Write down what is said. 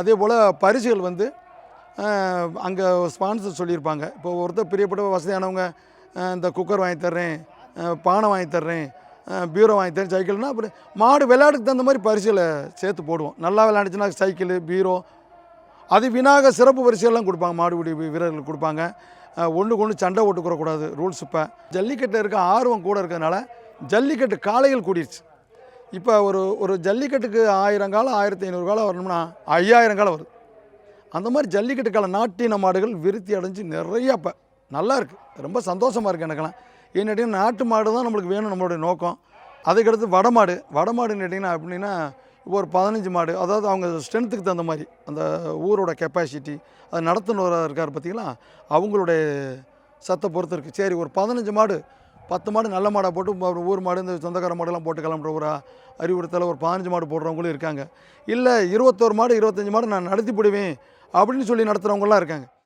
அதே போல் பரிசுகள் வந்து அங்கே ஸ்பான்சர் சொல்லியிருப்பாங்க. இப்போ ஒருத்தர் பிரியப்பட்ட வசதியானவங்க இந்த குக்கர் வாங்கி தர்றேன் பானை வாங்கி தர்றேன் பீரோ வாங்கி தரேன் சைக்கிள்னா அப்புறம் மாடு விளையாட்டுக்கு தகுந்த மாதிரி பரிசுகளை சேர்த்து போடுவோம். நல்லா விளையாண்டுச்சுன்னா சைக்கிள் பீரோ அது வினாக சிறப்பு பரிசுகள்லாம் கொடுப்பாங்க. மாடுபிடி வீ- வீரர்களுக்கு கொடுப்பாங்க. ஒன்றுக்கு ஒன்று சண்டை ஓட்டுக்கூடக்கூடாது ரூல்ஸ் இப்போ. ஜல்லிக்கட்டில் இருக்க ஆர்வம் கூட இருக்கிறதுனால ஜல்லிக்கட்டு காளைகள் கூடிருச்சு. இப்போ ஒரு ஒரு ஜல்லிக்கட்டுக்கு ஆயிரம் காலம் ஆயிரத்தி ஐநூறு காலம் வரணும்னா ஐயாயிரம் காலம் வருது. அந்த மாதிரி ஜல்லிக்கட்டு கால நாட்டின மாடுகள் விருத்தி அடைஞ்சு நிறையா இப்போ நல்லா இருக்குது ரொம்ப சந்தோஷமாக இருக்குது எனக்கெல்லாம். ஏன்னு நாட்டு மாடு தான் நம்மளுக்கு வேணும் நம்மளுடைய நோக்கம். அதுக்கடுத்து வடமாடு வடமாடுன்னு கேட்டிங்கன்னா அப்படின்னா ஒரு பதினஞ்சு மாடு. அதாவது அவங்க ஸ்ட்ரென்த்துக்கு தகுந்த மாதிரி அந்த ஊரோட கெப்பாசிட்டி அது நடத்துனவராக இருக்கார் பார்த்திங்களா அவங்களுடைய சத்தை பொறுத்து இருக்குது சரி ஒரு பதினஞ்சு மாடு பத்து மாடு நல்ல மாடாக போட்டு ஊர் மாடு இந்த சொந்தக்கார மாடெல்லாம் போட்டு கிளம்புற ஒரு அறிவுறுத்தல ஒரு பதினஞ்சு மாடு போடுறவங்களும் இருக்காங்க. இல்லை இருபத்தோரு மாடு இருபத்தஞ்சி மாடு நான் நடத்தி போடுவேன் அப்படின்னு சொல்லி நடத்துகிறவங்களாம் இருக்காங்க.